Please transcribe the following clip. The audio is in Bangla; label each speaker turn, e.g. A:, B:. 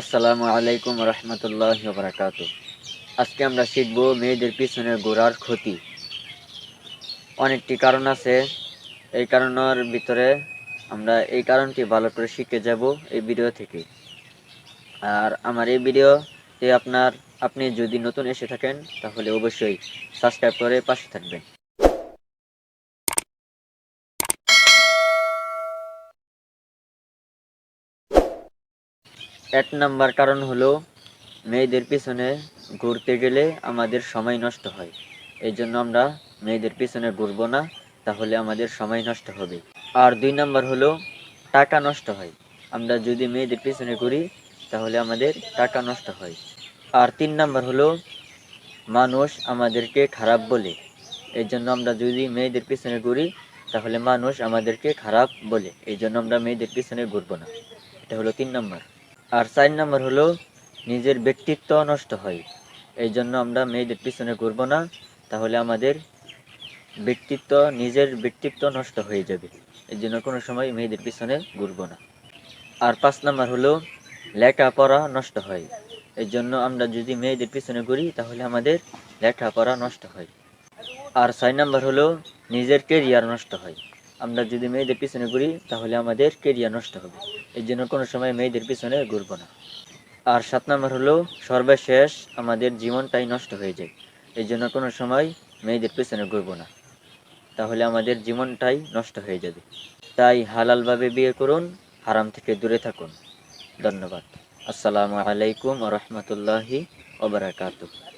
A: আসসালামু আলাইকুম রহমতুল্লাহ বারাকাতু আজকে আমরা শিখব মেয়েদের পিছনে ঘোরার ক্ষতি। অনেকটি কারণ আছে। এই কারণের ভিতরে আমরা এই কারণটি ভালো করে শিখে যাব এই ভিডিও থেকে। আর আমার এই ভিডিওতে আপনার, আপনি যদি নতুন এসে থাকেন, তাহলে অবশ্যই সাবস্ক্রাইব করে পাশে থাকবেন। এক নাম্বার কারণ হলো, মেয়েদের পিছনে ঘুরতে গেলে আমাদের সময় নষ্ট হয়। এই জন্য আমরা মেয়েদের পিছনে ঘুরবো না, তাহলে আমাদের সময় নষ্ট হবে। আর দুই নাম্বার হলো, টাকা নষ্ট হয়। আমরা যদি মেয়েদের পিছনে ঘুরি, তাহলে আমাদের টাকা নষ্ট হয়। আর তিন নাম্বার হলো, মানুষ আমাদেরকে খারাপ বলে। এই জন্য আমরা যদি মেয়েদের পিছনে ঘুরি, তাহলে মানুষ আমাদেরকে খারাপ বলে। এই জন্য আমরা মেয়েদের পিছনে ঘুরবো না। এটা হলো তিন নাম্বার। আর চার নাম্বার হলো, নিজের ব্যক্তিত্ব নষ্ট হয়। এই জন্য আমরা মেয়েদের পিছনে ঘুরবো না, তাহলে আমাদের ব্যক্তিত্ব, নিজের ব্যক্তিত্ব নষ্ট হয়ে যাবে। এই জন্য কোনো সময় মেয়েদের পিছনে ঘুরবো না। আর পাঁচ নাম্বার হলো, লেখাপড়া নষ্ট হয়। এই জন্য আমরা যদি মেয়েদের পিছনে ঘুরি, তাহলে আমাদের লেখাপড়া নষ্ট হয়। আর ছয় নাম্বার হলো, নিজের কেরিয়ার নষ্ট হয়। আমরা যদি মেয়েদের পিছনে ঘুরি, তাহলে আমাদের কেরিয়ার নষ্ট হবে। এই জন্য কোনো সময় মেয়েদের পিছনে ঘুরবো না। আর সাত নম্বর হলো, সর্বশেষ আমাদের জীবনটাই নষ্ট হয়ে যায়। এই জন্য কোনো সময় মেয়েদের পিছনে ঘুরবো না। তাহলে আমাদের জীবনটাই নষ্ট হয়ে যাবে। তাই হালালভাবে বিয়ে করুন, হারাম থেকে দূরে থাকুন। ধন্যবাদ। আসসালামু আলাইকুম রহমতুল্লাহি ওবরাকাতুহ